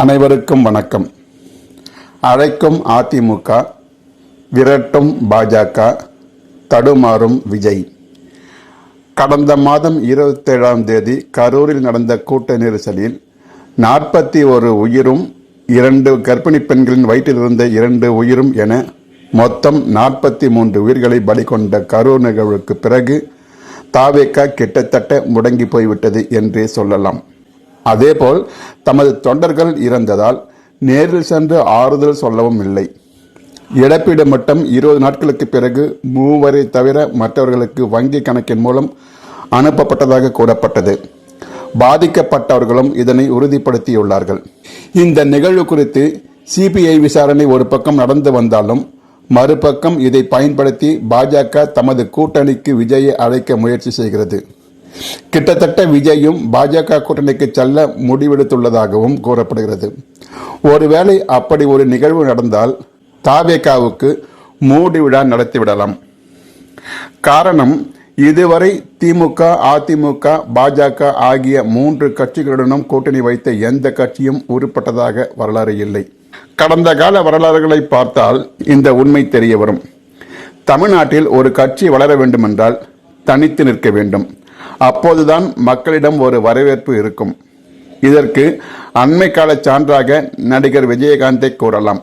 அனைவருக்கும் வணக்கம். அழைக்கும் அதிமுக விரட்டும் பாஜக தடுமாறும் விஜய். கடந்த மாதம் இருபத்தேழாம் தேதி கரூரில் நடந்த கூட்ட நெரிசலில் நாற்பத்தி ஒரு உயிரும் இரண்டு கர்ப்பிணி பெண்களின் வயிற்றிலிருந்த இரண்டு உயிரும் என மொத்தம் நாற்பத்தி மூன்று உயிர்களை பலி கொண்ட கரூர் நிகழ்வுக்கு பிறகு தாவேக்கா கிட்டத்தட்ட முடங்கி போய்விட்டது என்றே சொல்லலாம். அதேபோல் தமது தொண்டர்கள் இறந்ததால் நேரில் சென்று ஆறுதல் சொல்லவும் இல்லை. இழப்பீடு மட்டும் இருபது நாட்களுக்கு பிறகு மூவரை தவிர மற்றவர்களுக்கு வங்கி கணக்கின் மூலம் அனுப்பப்பட்டதாக கூறப்பட்டது. பாதிக்கப்பட்டவர்களும் இதனை உறுதிப்படுத்தியுள்ளார்கள். இந்த நிகழ்வு குறித்து சிபிஐ விசாரணை ஒரு பக்கம் நடந்து வந்தாலும் மறுபக்கம் இதை பயன்படுத்தி பாஜக தமது கூட்டணிக்கு விஜயை அழைக்க முயற்சி செய்கிறது. கிட்டத்தட்ட விஜயும் பாஜக கூட்டணிக்கு செல்ல முடிவெடுத்துள்ளதாகவும் கூறப்படுகிறது. ஒருவேளை அப்படி ஒரு நிகழ்வு நடந்தால் தாவேகாவுக்கு மூடி விழா நடத்திவிடலாம். காரணம் இதுவரை திமுக அதிமுக பாஜக ஆகிய மூன்று கட்சிகளுடனும் கூட்டணி வைத்த எந்த கட்சியும் உருப்பட்டதாக வரலாறு இல்லை. கடந்த கால வரலாறுகளை பார்த்தால் இந்த உண்மை தெரிய வரும். தமிழ்நாட்டில் ஒரு கட்சி வளர வேண்டுமென்றால் தனித்து நிற்க வேண்டும். அப்போதுதான் மக்களிடம் ஒரு வரவேற்பு இருக்கும். இதற்கு அண்மை கால சான்றாக நடிகர் விஜயகாந்தை கூறலாம்.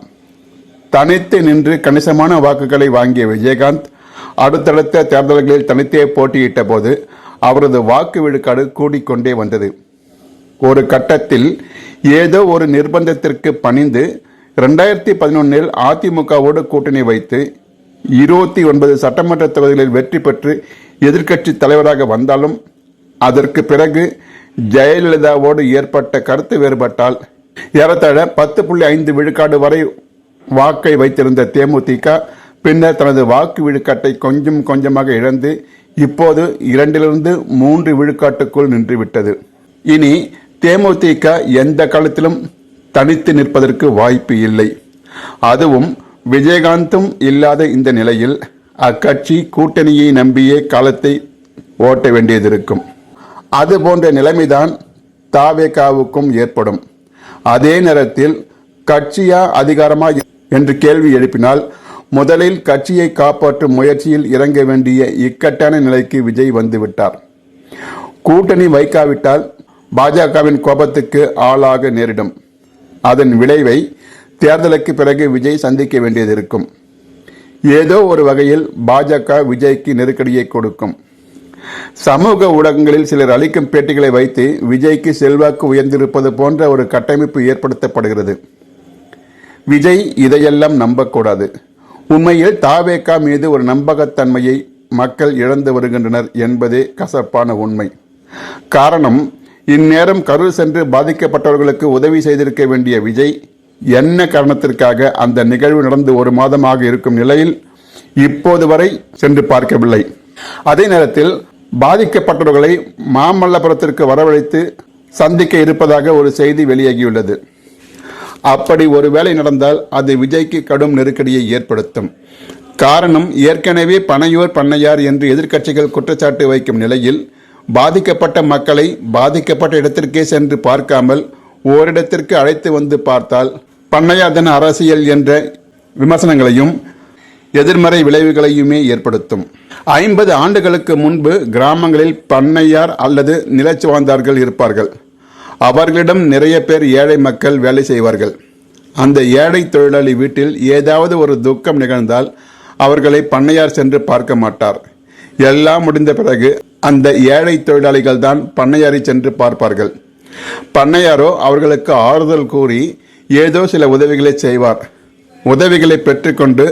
தனித்து நின்று கணிசமான வாக்குகளை வாங்கிய விஜயகாந்த் அடுத்தடுத்த தேர்தல்களில் தனித்தே போட்டியிட்ட போது அவரது வாக்கு விழுக்காடு கூடிக்கொண்டே வந்தது. ஒரு கட்டத்தில் ஏதோ ஒரு நிர்பந்தத்திற்கு பணிந்து ரெண்டாயிரத்தி பதினொன்னில் அதிமுகவோடு கூட்டணி வைத்து இருபத்தி ஒன்பது சட்டமன்ற தொகுதிகளில் வெற்றி பெற்று எதிர்க்கட்சி தலைவராக வந்தாலும் அதற்கு பிறகு ஜெயலலிதாவோடு ஏற்பட்ட கருத்து வேறுபட்டால் ஏறத்தாழ பத்து புள்ளி ஐந்து விழுக்காடு வரை வாக்கை வைத்திருந்த தேமுதிக பின்னர் தனது வாக்கு விழுக்காட்டை கொஞ்சம் கொஞ்சமாக இழந்து இப்போது இரண்டிலிருந்து மூன்று விழுக்காட்டுக்குள் நின்றுவிட்டது. இனி தேமுதிக எந்த காலத்திலும் தனித்து நிற்பதற்கு வாய்ப்பு இல்லை. அதுவும் விஜயகாந்தும் இல்லாத இந்த நிலையில் அக்கட்சி கூட்டணியை நம்பியே காலத்தை ஓட்ட வேண்டியதிருக்கும். அது போன்ற நிலைமைதான் தாவேகாவுக்கும் ஏற்படும். அதே நேரத்தில் கட்சியா அதிகாரமா என்று கேள்வி எழுப்பினால் முதலில் கட்சியை காப்பாற்றும் முயற்சியில் இறங்க வேண்டிய இக்கட்டான நிலைக்கு விஜய் வந்துவிட்டார். கூட்டணி வைக்காவிட்டால் பாஜகவின் கோபத்துக்கு ஆளாக நேரிடும். அதன் விளைவை தேர்தலுக்கு பிறகு விஜய் சந்திக்க வேண்டியது இருக்கும் ஏதோ ஒரு வகையில் பாஜக விஜய்க்கு நெருக்கடியை கொடுக்கும். சமூக ஊடகங்களில் சிலர் அளிக்கும் பேட்டிகளை வைத்து விஜய்க்கு செல்வாக்கு உயர்ந்திருப்பது போன்ற ஒரு கட்டமைப்பு ஏற்படுத்தப்படுகிறது. விஜய் இதையெல்லாம் நம்பக்கூடாது. உண்மையில் தாவேகா மீது ஒரு நம்பகத்தன்மையை மக்கள் இழந்து வருகின்றனர் என்பதே கசப்பான உண்மை. காரணம் இந்நேரம் கரூர் சென்று பாதிக்கப்பட்டவர்களுக்கு உதவி செய்திருக்க வேண்டிய விஜய் என்ன காரணத்திற்காக அந்த நிகழ்வு நடந்து ஒரு மாதமாக இருக்கும் நிலையில் இப்போது வரை சென்று பார்க்கவில்லை. அதே நேரத்தில் பாதிக்கப்பட்டவர்களை மாமல்லபுரத்திற்கு வரவழைத்து சந்திக்க இருப்பதாக ஒரு செய்தி வெளியாகியுள்ளது. அப்படி ஒரு வேலை நடந்தால் அது விஜய்க்கு கடும் நெருக்கடியை ஏற்படுத்தும். காரணம் ஏற்கனவே பனையோர் பண்ணையார் என்று எதிர்க்கட்சிகள் குற்றச்சாட்டு வைக்கும் நிலையில் பாதிக்கப்பட்ட மக்களை பாதிக்கப்பட்ட இடத்திற்கே சென்று பார்க்காமல் ஓரிடத்திற்கு அழைத்து வந்து பார்த்தால் பண்ணையாதன அரசியல் என்ற விமர்சனங்களையும் எதிர்மறை விளைவுகளையுமே ஏற்படுத்தும். ஐம்பது ஆண்டுகளுக்கு முன்பு கிராமங்களில் பண்ணையார் அல்லது நிலச்சுவாந்தார்கள் இருப்பார்கள். அவர்களிடம் நிறைய பேர் ஏழை மக்கள் வேலை செய்வார்கள். அந்த ஏழை தொழிலாளி வீட்டில் ஏதாவது ஒரு துக்கம் நிகழ்ந்தால் அவர்களை பண்ணையார் சென்று பார்க்க மாட்டார். எல்லாம் முடிந்த பிறகு அந்த ஏழை தொழிலாளிகள் தான் பண்ணையாரை சென்று பார்ப்பார்கள். பண்ணையாரோ அவர்களுக்கு ஆறுதல் கூறி ஏதோ சில உதவிகளை செய்வார். உதவிகளை பெற்றுக்கொண்டு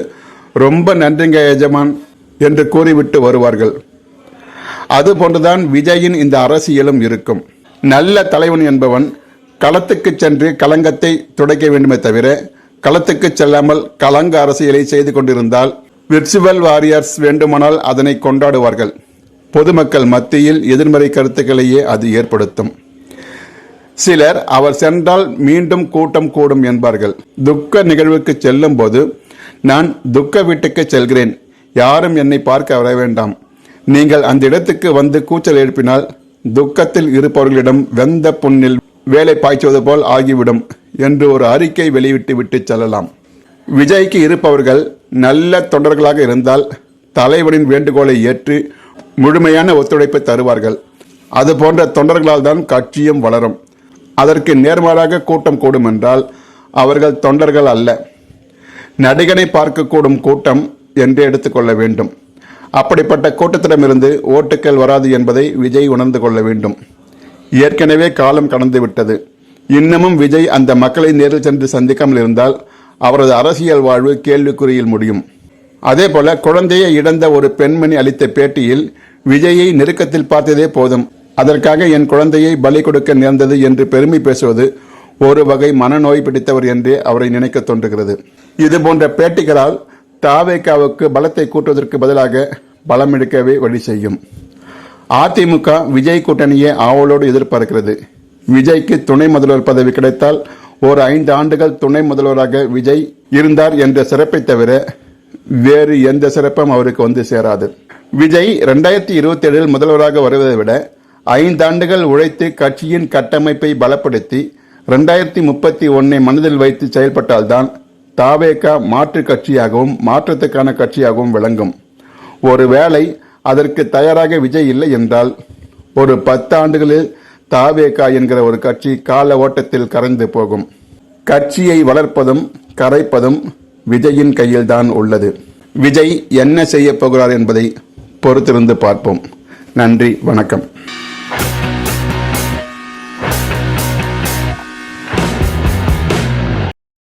ரொம்ப நன்றிங்க எஜமான் என்று கூறிவிட்டு வருவார்கள். அதுபோன்றுதான் விஜயின் இந்த அரசியலும் இருக்கும். நல்ல தலைவன் என்பவன் களத்துக்கு சென்று களங்கத்தை துடைக்க வேண்டுமே தவிர களத்துக்கு செல்லாமல் களங்க அரசியலை செய்து கொண்டிருந்தால் விர்ச்சுவல் வாரியர்ஸ் வேண்டுமானால் அதனை கொண்டாடுவார்கள். பொதுமக்கள் மத்தியில் எதிர்மறை கருத்துக்களையே அது ஏற்படுத்தும். சிலர் அவர் சென்றால் மீண்டும் கூட்டம் கூடும் என்பார்கள். துக்க நிகழ்வுக்கு செல்லும் போது நான் துக்க வீட்டுக்கு செல்கிறேன். யாரும் என்னை பார்க்க வர வேண்டாம். நீங்கள் அந்த இடத்துக்கு வந்து கூச்சல் எழுப்பினால் துக்கத்தில் இருப்பவர்களிடம் வெந்த புண்ணில் வேலை பாய்ச்சுவது போல் ஆகிவிடும் என்று ஒரு அறிக்கை வெளியிட்டு விட்டு செல்லலாம். விஜய்க்கு இருப்பவர்கள் நல்ல தொண்டர்களாக இருந்தால் தலைவரின் வேண்டுகோளை ஏற்று முழுமையான ஒத்துழைப்பை தருவார்கள். அது போன்ற தொண்டர்களால் தான் கட்சியும் வளரும். அதற்கு நேர்மாறாக கூட்டம் கூடும் என்றால் அவர்கள் தொண்டர்கள் அல்ல. நடிகனை பார்க்கக்கூடும் கூட்டம் என்று எடுத்துக்கொள்ள வேண்டும். அப்படிப்பட்ட கூட்டத்திடமிருந்து ஓட்டுக்கள் வராது என்பதை விஜய் உணர்ந்து கொள்ள வேண்டும். ஏற்கனவே காலம் கடந்து விட்டது. இன்னமும் விஜய் அந்த மக்களை நேரில் சென்று சந்திக்காமல் இருந்தால் அவரது அரசியல் வாழ்வு கேள்விக்குறியில் முடியும். அதே போல குழந்தையை இழந்த ஒரு பெண்மணி அளித்த பேட்டியில் விஜயை நெருக்கத்தில் பார்த்ததே போதும். அதற்காக என் குழந்தையை பலி கொடுக்க நேர்ந்தது என்று பெருமை பேசுவது ஒரு வகை மனநோய் பிடித்தவர் என்றே அவரை நினைக்க தோன்றுகிறது. இது போன்ற பேட்டிகளால் தாவேக்காவுக்கு பலத்தை கூட்டுவதற்கு பதிலாக பலம் எடுக்கவே வழி செய்யும். அதிமுக விஜய் கூட்டணியை ஆவலோடு எதிர்பார்க்கிறது. விஜய்க்கு துணை முதல்வர் பதவி கிடைத்தால் ஒரு ஐந்து ஆண்டுகள் துணை முதல்வராக விஜய் இருந்தார் என்ற சிறப்பை தவிர வேறு எந்த சிறப்பும் அவருக்கு வந்து சேராது. விஜய் ரெண்டாயிரத்தி இருபத்தி ஏழில் முதல்வராக வருவதை விட ஐந்தாண்டுகள் உழைத்து கட்சியின் கட்டமைப்பை பலப்படுத்தி ரெண்டாயிரத்தி முப்பத்தி ஒன்னை மனதில் வைத்து செயல்பட்டால்தான் தாவேகா மாற்று கட்சியாகவும் மாற்றத்துக்கான கட்சியாகவும் விளங்கும். ஒருவேளை அதற்கு தயாராக விஜய் இல்லை என்றால் ஒரு பத்து ஆண்டுகளில் தாவேகா என்கிற ஒரு கட்சி கால ஓட்டத்தில் கரைந்து போகும். கட்சியை வளர்ப்பதும் கரைப்பதும் விஜயின் கையில்தான் உள்ளது. விஜய் என்ன செய்ய போகிறார் என்பதை பொறுத்திருந்து பார்ப்போம். நன்றி வணக்கம்.